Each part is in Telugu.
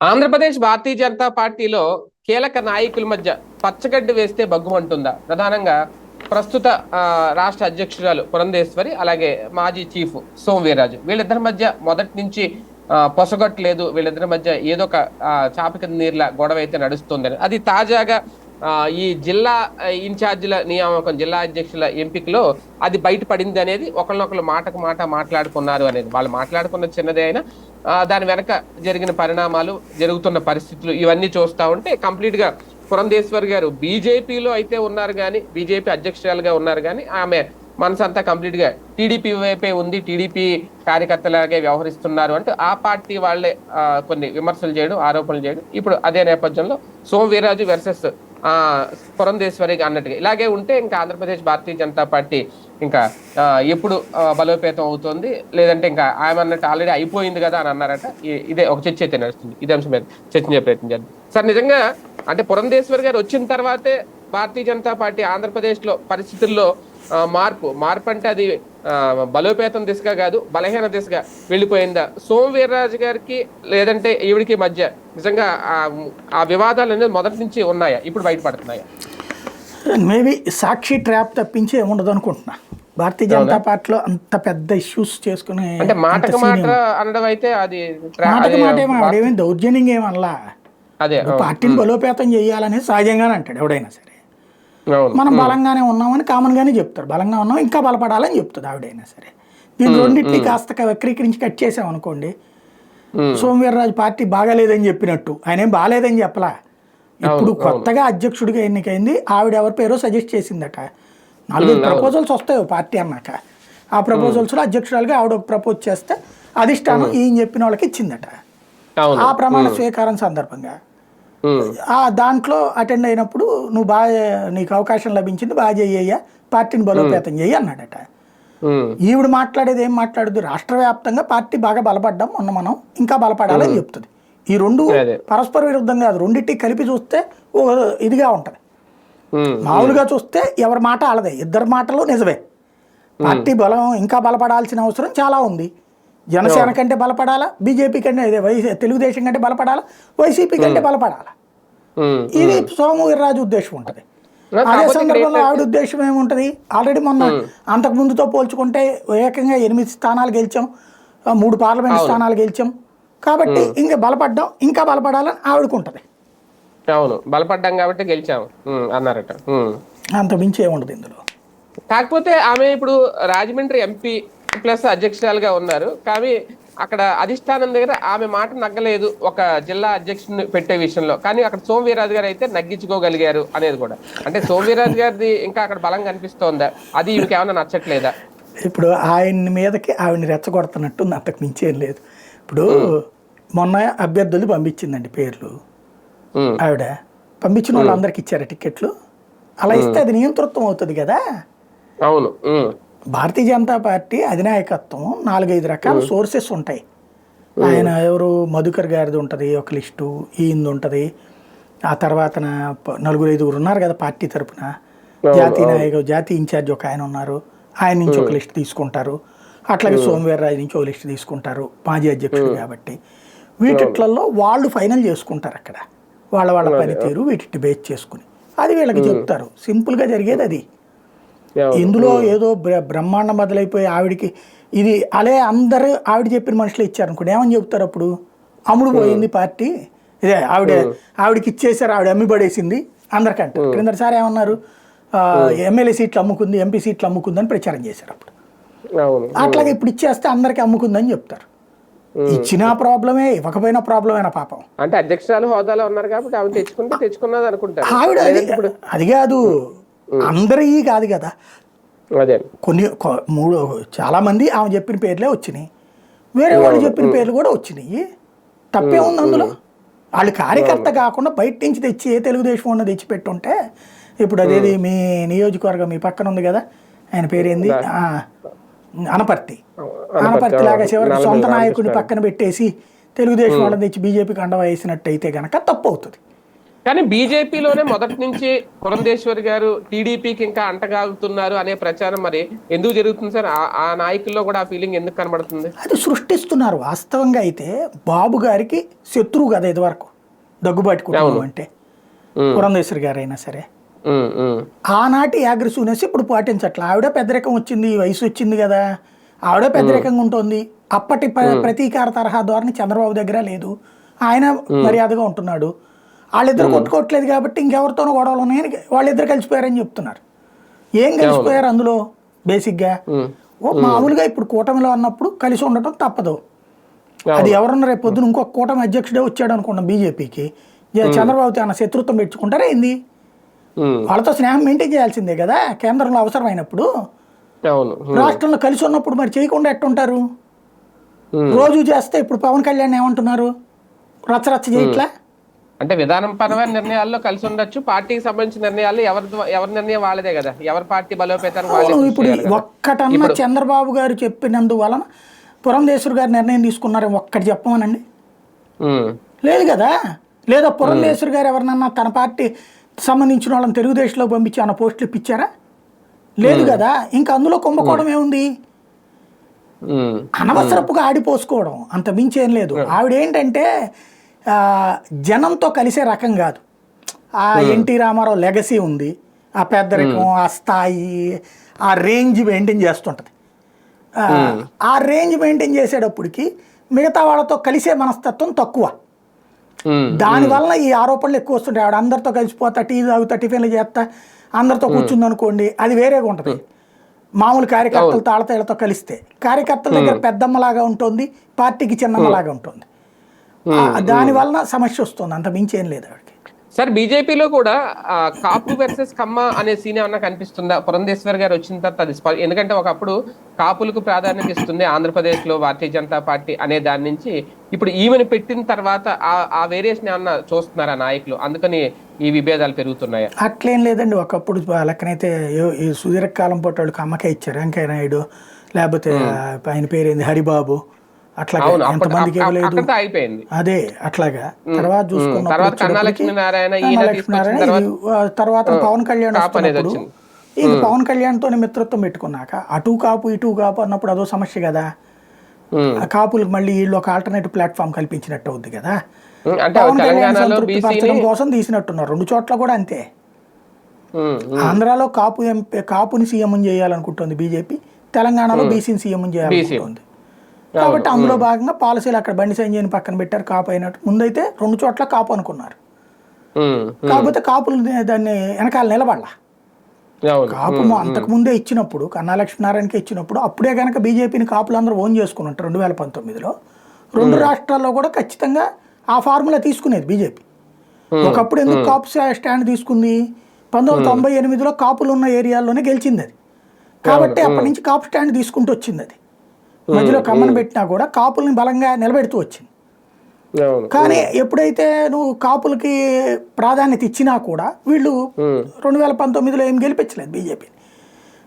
ఆంధ్రప్రదేశ్ భారతీయ జనతా పార్టీలో కీలక నాయకుల మధ్య పచ్చగడ్డి వేస్తే బగ్గుమంటుందా ప్రధానంగా ప్రస్తుత రాష్ట్ర అధ్యక్షురాలు పురంధేశ్వరి అలాగే మాజీ చీఫ్ సోమ్ వీళ్ళిద్దరి మధ్య మొదటి నుంచి ఆ, పొసగట్లేదు. వీళ్ళిద్దరి మధ్య ఏదో ఒక చాపిక నీర్ల గొడవ అయితే నడుస్తుందని. అది తాజాగా ఈ జిల్లా ఇన్ఛార్జీల నియామకం జిల్లా అధ్యక్షుల ఎంపికలో అది బయటపడింది అనేది ఒకరినొకరు మాటకు మాట మాట్లాడుకున్నారు అనేది. వాళ్ళు మాట్లాడుకున్న చిన్నదే అయినా దాని వెనక జరిగిన పరిణామాలు జరుగుతున్న పరిస్థితులు ఇవన్నీ చూస్తా ఉంటే కంప్లీట్గా పురంధేశ్వర్ గారు బీజేపీలో అయితే ఉన్నారు కానీ బీజేపీ అధ్యక్షురాలుగా ఉన్నారు కానీ ఆమె మనసంతా కంప్లీట్గా టీడీపీ వైపే ఉంది టీడీపీ కార్యకర్తలాగే వ్యవహరిస్తున్నారు అంటే ఆ పార్టీ వాళ్ళే కొన్ని విమర్శలు చేయడం ఆరోపణలు చేయడం. ఇప్పుడు అదే నేపథ్యంలో సోమవీరాజు వీర్రాజు వర్సెస్ ఆ పురంధేశ్వరి అన్నట్టుగా. ఇలాగే ఉంటే ఇంకా ఆంధ్రప్రదేశ్ భారతీయ జనతా పార్టీ ఇంకా ఎప్పుడు బలోపేతం అవుతుంది. లేదంటే ఇంకా ఆమె అన్నట్టు ఆల్రెడీ అయిపోయింది కదా అని అన్నారట. ఇదే ఒక చర్చ అయితే నడుస్తుంది. ఇదే అంశం మీద చర్చించే ప్రయత్నం చేద్దాం. సార్ నిజంగా అంటే పురంధేశ్వరి గారు వచ్చిన తర్వాతే భారతీయ జనతా పార్టీ ఆంధ్రప్రదేశ్లో పరిస్థితుల్లో మార్పు. మార్పు అంటే అది బలోపేతం దిశగా కాదు బలహీన దిశగా వెళ్ళిపోయిందా? సోమ్ వీర్రాజు గారికి లేదంటే ఈవిడికి మధ్య నిజంగా ఆ- వివాదాలు అనేది మొదటి నుంచి ఉన్నాయా? ఇప్పుడు బయటపడుతున్నాయా? మేబీ సాక్షి ట్రాప్ తప్పించి ఏముండదు అనుకుంటున్నా. భారతీయ జనతా పార్టీలో అంత పెద్ద ఇష్యూస్ చేసుకుని అంటే మాట అనడం అయితే అది మాట ఏమో దౌర్జన్యంగా ఏమనలా అదే. పార్టీని బలోపేతం చేయాలని సహజంగానే అంటాడు ఎవడైనా సరే. మనం బలంగానే ఉన్నామని కామన్ గానే చెప్తారు. బలంగా ఉన్నాం ఇంకా బలపడాలని చెప్తుంది ఆవిడైనా సరే. దీని రెండింటిని కాస్త వక్రీకరించి కట్ చేసాం అనుకోండి. సోమవీర్రాజు పార్టీ బాగాలేదని చెప్పినట్టు. ఆయన ఏం బాగాలేదని చెప్పలా. ఇప్పుడు కొత్తగా అధ్యక్షుడిగా ఎన్నికైంది ఆవిడ ఎవరి పేరో సజెస్ట్ చేసిందట. నాలుగైదు ప్రపోజల్స్ వస్తాయి పార్టీ అన్నాక. ఆ ప్రపోజల్స్లో అధ్యక్షురాలుగా ఆవిడ ఒక ప్రపోజ్ చేస్తే అధిష్టానం ఈయన చెప్పిన వాళ్ళకి ఇచ్చిందట. ఆ ప్రమాణ స్వీకారం సందర్భంగా. ఆ దాంట్లో అటెండ్ అయినప్పుడు నువ్వు బాగా నీకు అవకాశం లభించింది బాగా చెయ్యయ్యా పార్టీని బలోపేతం చెయ్యి అన్నాడట. ఈవిడ మాట్లాడేది ఏం మాట్లాడదు రాష్ట్ర వ్యాప్తంగా పార్టీ బాగా బలపడ్డాం మొన్న మనం ఇంకా బలపడాలని చెప్తుంది. ఈ రెండు. పరస్పర విరుద్ధం కాదు రెండింటి కలిపి చూస్తే ఓ ఇదిగా ఉంటది. మామూలుగా చూస్తే ఎవరి మాట ఆలదే ఇద్దరి మాటలు నిజమే. పార్టీ బలం ఇంకా బలపడాల్సిన అవసరం చాలా ఉంది. జనసేన కంటే బలపడాలా? బీజేపీ కంటే ఇదే వై తెలుగుదేశం కంటే బలపడాలా? వైసీపీ కంటే బలపడాలా. ఇది సోము వీర్రాజు ఉద్దేశం ఉంటుంది. అదే సందర్భంలో ఆవిడ ఉద్దేశం ఏముంటది? ఆల్రెడీ మొన్న అంతకు ముందుతో పోల్చుకుంటే ఏకంగా ఎనిమిది స్థానాలు గెలిచాం. మూడు పార్లమెంట్ స్థానాలు గెలిచాం. కాబట్టి ఇంకా బలపడ్డాం. ఇంకా బలపడాలని ఆవిడకుంటది. అవును. బలపడ్డాం కాబట్టి గెలిచాము ఉమ్, అన్నారట. అంత మించి ఏముండదు ఇందులో. కాకపోతే ఆమె ఇప్పుడు రాజమండ్రి ఎంపీ ప్లస్ అధ్యక్షురాలుగా ఉన్నారు. కానీ అక్కడ అధిష్టానం దగ్గర ఆమె మాట నగ్గలేదు ఒక జిల్లా అధ్యక్షుని పెట్టే విషయంలో. కానీ అక్కడ సోమవీరాజు గారు అయితే నగ్గించుకోగలిగారు అనేది కూడా. అంటే సోమవీరాజు గారిది ఇంకా అక్కడ బలం కనిపిస్తోందా? అది ఈమెకి ఏమైనా నచ్చట్లేదా? ఇప్పుడు ఆయన మీదకి ఆవిడని రెచ్చగొడుతున్నట్టు అంతకు మించి ఏం లేదు. ఇప్పుడు మొన్న అభ్యర్థులు పంపించిందండి పేర్లు. ఆవిడ. పంపించిన వాళ్ళందరికి ఇచ్చారు టికెట్లు అలా ఇస్తే అది నియంతృత్వం అవుతుంది కదా? అవును. భారతీయ జనతా పార్టీ అధినాయకత్వం నాలుగైదు రకాల సోర్సెస్ ఉంటాయి. ఆయన ఎవరు? మధుకర్ గారిది ఉంటుంది ఒక లిస్టు ఈయనది ఉంటుంది. ఆ తర్వాత నలుగురు ఐదుగురు ఉన్నారు కదా పార్టీ తరపున. జాతీయ నాయకుడు జాతీయ ఇన్ఛార్జ్ ఒక ఆయన ఉన్నారు. ఆయన నుంచి ఒక లిస్ట్ తీసుకుంటారు. అట్లాగే సోమవీర్రాజు నుంచి ఒక లిస్ట్ తీసుకుంటారు మాజీ అధ్యక్షుడు కాబట్టి. వీటిట్లలో వాళ్ళు ఫైనల్ చేసుకుంటారు అక్కడ. వాళ్ళ వాళ్ళ పనితీరు వీటి బేస్ చేసుకుని. అది వీళ్ళకి చెప్తారు. సింపుల్గా జరిగేది అది. ఇందులో ఏదో బ్ర- బ్రహ్మాండం మొదలైపోయి ఆవిడికి ఇది అలే అందరూ ఆవిడ చెప్పిన మనుషులు ఇచ్చారు అనుకోండి ఏమని చెప్తారు అప్పుడు? అమ్ముడు పోయింది పార్టీ. ఇదే ఆవిడ ఆవిడకి ఇచ్చేసారు ఆవిడ అమ్మి పడేసింది అందరికంటే క్రిందసారి ఏమన్నారు? ఎమ్మెల్యే సీట్లు అమ్ముకుంది ఎంపీ సీట్లు అమ్ముకుంది అని ప్రచారం చేశారు అప్పుడు. అట్లాగే ఇప్పుడు ఇచ్చేస్తే అందరికి అమ్ముకుందని చెప్తారు. ఇచ్చినా ప్రాబ్లమే ఇవ్వకపోయినా ప్రాబ్లమేనా పాపం. అంటే అధ్యక్షురాలు హోదాలో ఉన్నారు కాబట్టి ఆమె తెచ్చుకుంటే తెచ్చుకున్నది అనుకుంటారు. ఆవిడ అది కాదు. అందరి కాదు కదా. అదే. కొన్ని మూడు చాలా మంది ఆమె చెప్పిన పేర్లే వచ్చినాయి. వేరే వాళ్ళు చెప్పిన పేర్లు కూడా వచ్చినాయి. తప్పే ఉంది అందులో. వాళ్ళు కార్యకర్త కాకుండా బయట నుంచి తెచ్చి ఏ తెలుగుదేశం ఉన్న తెచ్చి పెట్టుంటే ఇప్పుడు అదేది మీ నియోజకవర్గం మీ పక్కన ఉంది కదా ఆయన పేరేంది? ఆ, అనపర్తి. అనపర్తి లాగా చివరికి సొంత నాయకుడిని పక్కన పెట్టేసి తెలుగుదేశం వాళ్ళని తెచ్చి బీజేపీకి అండవ వేసినట్టు అయితే గనక తప్పు అవుతుంది కానీ బీజేపీలోనే మొదటి నుంచి పురంధేశ్వరి గారు టీడీపీకి ఇంకా అంటగాగుతున్నారు అనే ప్రచారం మరి ఎందుకు జరుగుతుంది సార్? ఆ- నాయకుల్లో కూడా ఆ ఫీలింగ్ ఎందుకు కనబడుతుంది? అది సృష్టిస్తున్నారు. వాస్తవంగా అయితే బాబు గారికి శత్రువు కదా ఇదివరకు. దగ్గుబాటి కుటుంబం అంటే. పురంధేశ్వరి గారు అయినా సరే ఆనాటి అగ్రెసివ్నెస్ ఇప్పుడు పాటించట్ల. ఆవిడ పెద్దరికం వచ్చింది వయసు వచ్చింది కదా. ఆవిడ పెద్దరికంగా ఉంటుంది. అప్పటి ప్ర- ప్రతీకార తరహా ధోరణి చంద్రబాబు దగ్గర లేదు. ఆయన మర్యాదగా ఉంటున్నాడు. వాళ్ళిద్దరు కొట్టుకోవట్లేదు కాబట్టి ఇంకెవరితోనో గొడవలు ఉన్నాయని వాళ్ళిద్దరు కలిసిపోయారని చెప్తున్నారు. ఏం కలిసిపోయారు అందులో? బేసిక్గా. ఓ మామూలుగా ఇప్పుడు కూటమిలో అన్నప్పుడు కలిసి ఉండటం తప్పదు. అది ఎవరన్నా రేపు పొద్దున ఇంకొక కూటమి అధ్యక్షుడే వచ్చాడు అనుకున్నాం బీజేపీకి. చంద్రబాబుతో అన్న శత్రుత్వం పెట్టుకుంటారా ఏంది? వాళ్ళతో స్నేహం మెయింటైన్ చేయాల్సిందే కదా కేంద్రంలో అవసరమైనప్పుడు. రాష్ట్రంలో కలిసి ఉన్నప్పుడు మరి చేయకుండా ఎట్టుంటారు. రోజు చేస్తే ఇప్పుడు పవన్ కళ్యాణ్ ఏమంటున్నారు? రచ్చరచ్చ చేయట్లా? అంటే విధానం పరమైన నిర్ణయాల్లో కలిసి ఉండొచ్చు. పార్టీకి సంబంధించిన నిర్ణయాలు ఎవరి ఎవరి నిర్ణయం వాళ్ళదే కదా. ఎవరి పార్టీ కృషి ఇప్పుడు. ఒక్కటన్నా చంద్రబాబు గారు చెప్పినందువలన పురంధేశ్వర్ గారు నిర్ణయం తీసుకున్నారు ఒక్కటి చెప్పమనండి. లేదు కదా? లేదా పురంధేశ్వర్ గారు ఎవరినన్నా తన పార్టీ సంబంధించిన వాళ్ళని తెలుగుదేశంలో పంపించి అన్న పోస్టులు ఇప్పించారా? లేదు కదా? ఇంకా అందులో కుంభకోణం ఏముంది? అనవసరపుగా ఆడిపోసుకోవడం. అంత మించి ఏం లేదు. ఆవిడ ఏంటంటే ఆ, జనంతో కలిసే రకం కాదు. ఆ ఎన్టీ రామారావు లెగసీ ఉంది. ఆ పెద్దరికం ఆ స్థాయి ఆ రేంజ్ మెయింటైన్ చేస్తుంటది. ఆ, ఆ రేంజ్ మెయింటైన్ చేసేటప్పటికి మిగతా వాళ్ళతో కలిసే మనస్తత్వం తక్కువ. దానివల్ల ఈ ఆరోపణలు ఎక్కువ వస్తుంటాయి. ఆవిడ అందరితో కలిసిపోతా టీ తాగుతా టిఫిన్లు చేస్తా అందరితో కూర్చుంది అనుకోండి అది వేరేగా ఉంటుంది. మామూలు కార్యకర్తలు తాళతేళ్ళతో కలిస్తే కార్యకర్తల దగ్గర పెద్దమ్మలాగా ఉంటుంది పార్టీకి చిన్నమ్మలాగా ఉంటుంది. ఆ, దానివల్ల సమస్య వస్తుంది. అంత మించి ఏం లేదు ఆవిడకి. సార్ బీజేపీలో కూడా కాపు వర్సెస్ కమ్మ అనే సీన్ ఏమన్నా కనిపిస్తుందా? పురంధేశ్వర్ గారు వచ్చిన తర్వాత అది ఎందుకంటే ఒకప్పుడు కాపులకు ప్రాధాన్యత ఇస్తుంది ఆంధ్రప్రదేశ్లో భారతీయ జనతా పార్టీ అనే దాని నుంచి. ఇప్పుడు ఈమెను పెట్టిన తర్వాత ఆ- ఆ వేరియేషన్ ఏమన్నా చూస్తున్నారా నాయకులు? అందుకని ఈ విభేదాలు పెరుగుతున్నాయా? అట్లేం లేదండి. ఒకప్పుడు లెక్కనైతే సుదీర్ఘకాలం పాటు వాళ్ళకి అమ్మకే ఇచ్చారు. వెంకయ్య నాయుడు లేకపోతే ఆయన పేరేంది? హరిబాబు. అయిపోయింది. అదే అట్లాగా. తర్వాత తర్వాత తర్వాత పవన్ కళ్యాణ్ ఇది పవన్ కళ్యాణ్ తోనే మిత్రత్వం పెట్టుకున్నాక అటు కాపు ఇటు కాపు అన్నప్పుడు అదో సమస్య కదా. కాపులకు మళ్ళీ వీళ్ళు ఒక ఆల్టర్నేటివ్ ప్లాట్ఫామ్ కల్పించినట్టు అవుద్ది కదా. పవన్ కళ్యాణ్ సంతృప్తి పరచడం కోసం తీసినట్టున్నారు. రెండు చోట్ల కూడా అంతే. ఆంధ్రాలో కాపు ఎంపీ కాపుని సీఎం చేయాలనుకుంటుంది బీజేపీ తెలంగాణలో బీసీని సీఎం చేయాలనుకుంటుంది. కాబట్టి అందులో భాగంగా పాలసీలు అక్కడ బండి సంజయ్ని పక్కన పెట్టారు కాపు అయినట్టు. ముందైతే రెండు చోట్ల కాపు అనుకున్నారు. కాకపోతే కాపులు దాన్ని వెనకాల నిలబడాల. కాపు అంతకు ముందే ఇచ్చినప్పుడు కన్నా లక్ష్మీనారాయణకి ఇచ్చినప్పుడు అప్పుడే కనుక బీజేపీని కాపులు అందరూ ఓన్ చేసుకుని ఉంటారు రెండు వేల పంతొమ్మిదిలో. రెండు రాష్ట్రాల్లో కూడా ఖచ్చితంగా ఆ ఫార్ములా తీసుకునేది బీజేపీ. ఒకప్పుడు ఎందుకు కాపు స్టా- స్టాండ్ తీసుకుంది? పంతొమ్మిది వందల తొంభై ఎనిమిదిలో కాపులు ఉన్న ఏరియాల్లోనే గెలిచింది అది. కాబట్టి అప్పటి నుంచి కాపు స్టాండ్ తీసుకుంటూ వచ్చింది అది. మధ్యలో కమ్మని పెట్టినా కూడా కాపుల్ని బలంగా నిలబెడుతూ వచ్చింది. కానీ ఎప్పుడైతే నువ్వు కాపులకి ప్రాధాన్యత ఇచ్చినా కూడా వీళ్ళు రెండు వేల పంతొమ్మిదిలో ఏం గెలిపించలేదు బీజేపీ.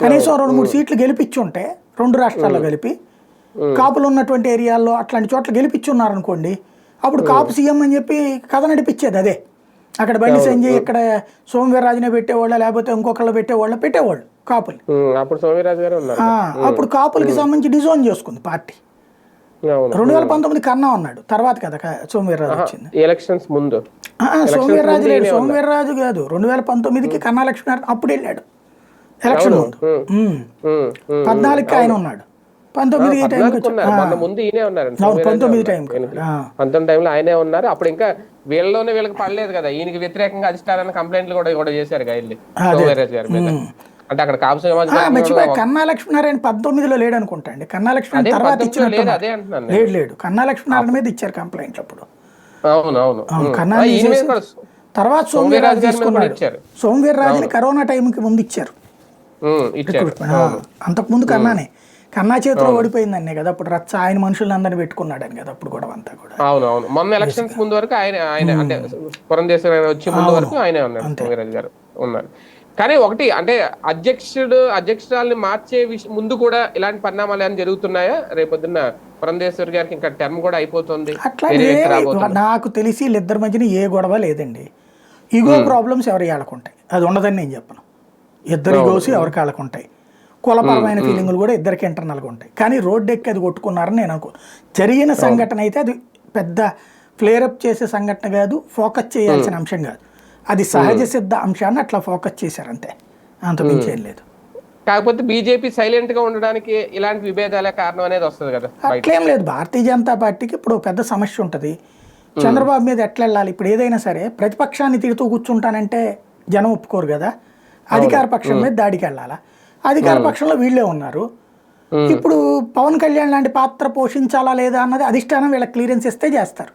కనీసం రెండు మూడు సీట్లు గెలిపించి ఉంటే రెండు రాష్ట్రాల్లో కలిపి కాపులు ఉన్నటువంటి ఏరియాల్లో అట్లాంటి చోట్ల గెలిపించి ఉన్నారనుకోండి అప్పుడు కాపు సీఎం అని చెప్పి కథ నడిపించేది అదే. అక్కడ బండి సంజయ్ ఇక్కడ సోమవీర్రాజునే పెట్టేవాళ్ళ లేకపోతే ఇంకొకళ్ళు పెట్టేవాళ్ళ పెట్టేవాళ్ళు. కాపులు. అప్పుడు సోమిరాజు గారు ఉన్నారు. అప్పుడు కాపులకి సంబంధించి డిజోన్ చేసుకుంది పార్టీ. రెండు వేల పంతొమ్మిది కన్నా ఉన్నాడు. తర్వాత కదా సోమవీర్రాజు వచ్చింది. ఎలక్షన్స్ ముందు. సోమవీర్రాజు లేడు. సోమవీర్రాజు కాదు. రెండు వేల పంతొమ్మిదికి కన్నా లక్ష్మీనారాయణ అప్పుడు వెళ్ళాడు. ఎలక్షన్ ముందు. పద్నాలుగుకి ఆయన ఉన్నాడు. పంతొమ్మిది టైంకి ముందు ఈయనే ఉన్నారు. పంతొమ్మిది టైంకి. పంతొమ్మిది టైంలో ఆయనే ఉన్నారు. అప్పుడు ఇంకా వీళ్ళలోనే వీళ్ళకి పడలేదు కదా. ఈయనకి వ్యతిరేకంగా అధిష్టారాన్ని కంప్లైంట్లు కూడా కూడా చేశారు వెళ్ళి. సోమవీరాజు గారి మీద. అంటే అక్కడ కాపు సమాజ్ కన్నా లక్ష్మీనారాయణ పంతొమ్మిదిలో లేడు అనుకుంటా అండి. కన్నా లక్ష్మీనారాయణ తర్వాత లేడు? లేడు కన్నా లక్ష్మీనారాయణ మీద ఇచ్చారు కంప్లైంట్లు అప్పుడు. కన్నా మీద కూడా తర్వాత సోమవీర్రాజు మీద కూడా తీసుకున్నాడు. ఇచ్చారు. సోమవీర్రాజుని కరోనా టైంకి ముందు ఇచ్చారు. ఆ, అంతకుముందు కన్నానే. కన్నా చేతిలో ఓడిపోయిందన్నే కదా అప్పుడు. రచ్చ ఆయన మనుషులందరినీ పెట్టుకున్నాడని కదా అప్పుడు గొడవ అంతా కూడా. అవును అవును. మొన్న ఎలక్షన్స్ ముందు వరకు ఆయన ఆయన అంటే పురంధేశ్వర వచ్చే ముందు వరకు ఆయనే ఉన్నారు గారు ఉన్నారు కానీ ఒకటి అంటే అధ్యక్షుడు అధ్యక్షురాల్ని మార్చే ముందు కూడా ఇలాంటి పరిణామాలు ఏమైనా జరుగుతున్నాయా? రేపొద్దున్న పురంధేశ్వర్ గారికి ఇంకా టర్మ్ కూడా అయిపోతుంది. అట్లా. నాకు తెలిసి వీళ్ళిద్దరి మధ్యన ఏ గొడవ లేదండి. ఈగో ప్రాబ్లమ్స్ ఎవరి వాళ్ళకుంటాయి అది ఉండదని నేను చెప్పను. ఇద్దరు ఈగోస్ ఎవరికి వాళ్ళకుంటాయి కులపరమైన ఫీలింగులు కూడా ఇద్దరికి ఇంటర్నల్గా ఉంటాయి. కానీ రోడ్డు ఎక్కి అది కొట్టుకున్నారని నేను అనుకో జరిగిన సంఘటన అయితే అది పెద్ద ఫ్లేరప్ చేసే సంఘటన కాదు ఫోకస్ చేయాల్సిన అంశం కాదు. అది సహజ సిద్ధ అంశాన్ని అట్లా ఫోకస్ చేశారు అంతే అంత మించి ఏం లేదు. కాకపోతే బీజేపీ సైలెంట్గా ఉండడానికి ఇలాంటి విభేదాలే కారణం అనేది వస్తుంది కదా అట్లేం లేదు. భారతీయ జనతా పార్టీకి ఇప్పుడు పెద్ద సమస్య ఉంటుంది. చంద్రబాబు మీద ఎట్లా వెళ్ళాలి? ఇప్పుడు ఏదైనా సరే ప్రతిపక్షాన్ని తిడుతూ కూర్చుంటానంటే జనం ఒప్పుకోరు కదా. అధికార పక్షం మీద దాడికి వెళ్ళాలా? అధికార పక్షంలో వీళ్ళే ఉన్నారు. ఇప్పుడు పవన్ కళ్యాణ్ లాంటి పాత్ర పోషించాలా లేదా అన్నది అధిష్టానం వీళ్ళకి క్లియరెన్స్ ఇస్తే చేస్తారు.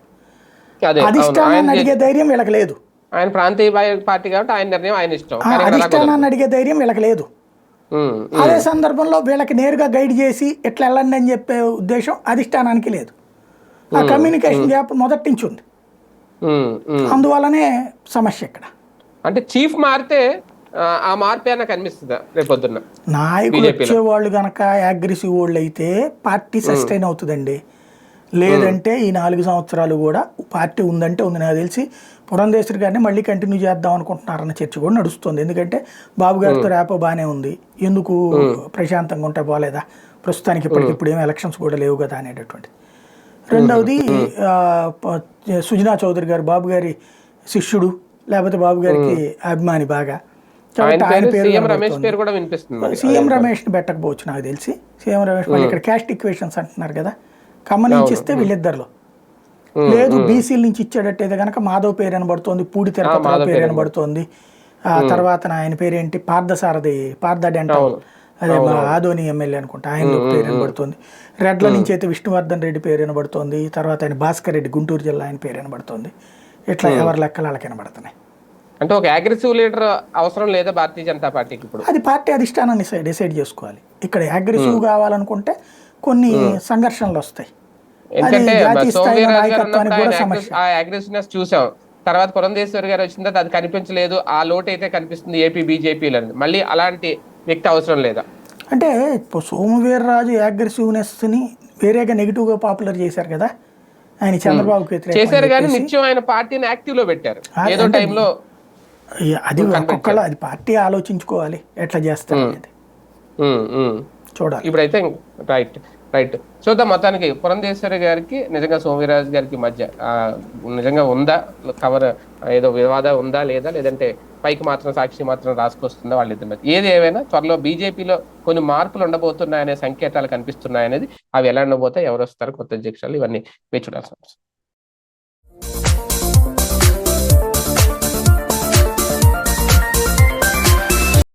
అధిష్టానాన్ని అడిగే ధైర్యం వీళ్ళకి లేదు. ఆయన ప్రాంతీయ పార్టీ కాబట్టి ఆయన నిర్ణయం ఆయన ఇష్టం. అధిష్టానాన్ని అడిగే ధైర్యం వీళ్ళకి లేదు. అదే సందర్భంలో వీళ్ళకి నేరుగా గైడ్ చేసి ఎట్లా వెళ్ళండి అని చెప్పే ఉద్దేశం అధిష్టానానికి లేదు. ఆ కమ్యూనికేషన్ గ్యాప్ మొదటి నుంచి ఉంది. అందువల్లనే సమస్య ఇక్కడ. అంటే చీఫ్ మారితే ఆ, మార్పు ఏమైనా కనిపిస్తుందా రేపొద్దున్న. నాయకులు వచ్చేవాళ్ళు గనక అగ్రెసివ్ వాళ్ళు అయితే పార్టీ సస్టైన్ అవుతుందండి. లేదంటే ఈ నాలుగు సంవత్సరాలు కూడా పార్టీ ఉందంటే ఉంది. నాకు తెలిసి పురంధేశ్వరి గారిని మళ్ళీ కంటిన్యూ చేద్దాం అనుకుంటున్నారన్న చర్చ కూడా నడుస్తుంది. ఎందుకంటే బాబు గారితో రేపో బాగానే ఉంది. ఎందుకు ప్రశాంతంగా ఉంటే పోలేదా ప్రస్తుతానికి ఇప్పటికిప్పుడు ఏం ఎలక్షన్స్ కూడా లేవు కదా అనేటటువంటి. రెండవది సుజనా చౌదరి గారు బాబు గారి శిష్యుడు లేకపోతే బాబు గారికి అభిమాని బాగా. సీఎం రమేష్. సీఎం ని పెట్టకపోవచ్చు నాకు తెలిసి. సీఎం రమేష్ మళ్ళీ ఇక్కడ క్యాస్ట్ ఈక్వేషన్స్ అంటున్నారు కదా. ఖమ్మం నుంచి ఇస్తే వీళ్ళిద్దరిలో లేదు బీసీల నుంచి ఇచ్చేటట్టయితే కనుక మాధవ్ పేరు అనబడుతోంది పూడి తిరుపతిరావు పేరు అనబడుతోంది. ఆ తర్వాత ఆయన పేరేంటి? పార్థసారథి పార్థ డెంటల్. అదే మా ఆదోని ఎమ్మెల్యే అనుకుంటా ఆయన పేరు వినబడుతోంది రెడ్ల నుంచి అయితే విష్ణువర్ధన్ రెడ్డి పేరు వినబడుతోంది తర్వాత ఆయన భాస్కర్ రెడ్డి గుంటూరు జిల్లా ఆయన పేరు వినబడుతోంది ఇట్లా ఎవరి లెక్కలు వాళ్ళకి వినబడుతున్నాయి అంటే ఒక అగ్రెసివ్ లీడర్ అవసరం లేదా భారతీయ జనతా పార్టీకి ఇప్పుడు? అది పార్టీ అధిష్టానాన్ని డిసైడ్ చేసుకోవాలి. ఇక్కడ అగ్రెసివ్ కావాలనుకుంటే కొన్ని సంఘర్షణలు వస్తాయి. ఎందుకంటే అగ్రెసివ్నెస్ చూసాం. తర్వాత పురంధేశ్వరి గారు వచ్చిన తర్వాత అది కనిపించలేదు. ఆ లోటు అయితే కనిపిస్తుంది ఏపీ బీజేపీలో మళ్ళీ అలాంటి వ్యక్తి అవసరం లేదా? అంటే ఇప్పుడు సోమవీర్రాజు అగ్రెసివ్నెస్ని వేరేగా నెగిటివ్గా పాపులర్ చేశారు కదా. ఆయన చంద్రబాబుకి చేశారు కానీ నిత్యం ఆయన పార్టీని యాక్టివ్లో పెట్టారు ఏదో టైంలో అది ఒక్కొక్కళ్ళు అది పార్టీ ఆలోచించుకోవాలి. ఎట్లా చేస్తారు అనేది. చూడాలి. ఇప్పుడైతే రైట్ రైట్. చూద్దాం మొత్తానికి పురంధేశ్వరి గారికి నిజంగా సోమవీరాజు గారికి మధ్య నిజంగా ఉందా? కవర్ ఏదో వివాదం ఉందా లేదా? లేదంటే పైకి మాత్రం సాక్షి మాత్రం రాసుకొస్తుందా వాళ్ళిద్దరి మధ్య? ఏది ఏమైనా త్వరలో బీజేపీలో కొన్ని మార్పులు ఉండబోతున్నాయనే సంకేతాలు కనిపిస్తున్నాయనేది అవి ఎలా ఉండబోతాయి ఎవరు వస్తారు కొత్త అధ్యక్షులు ఇవన్నీ వేచి చూడాల్సిన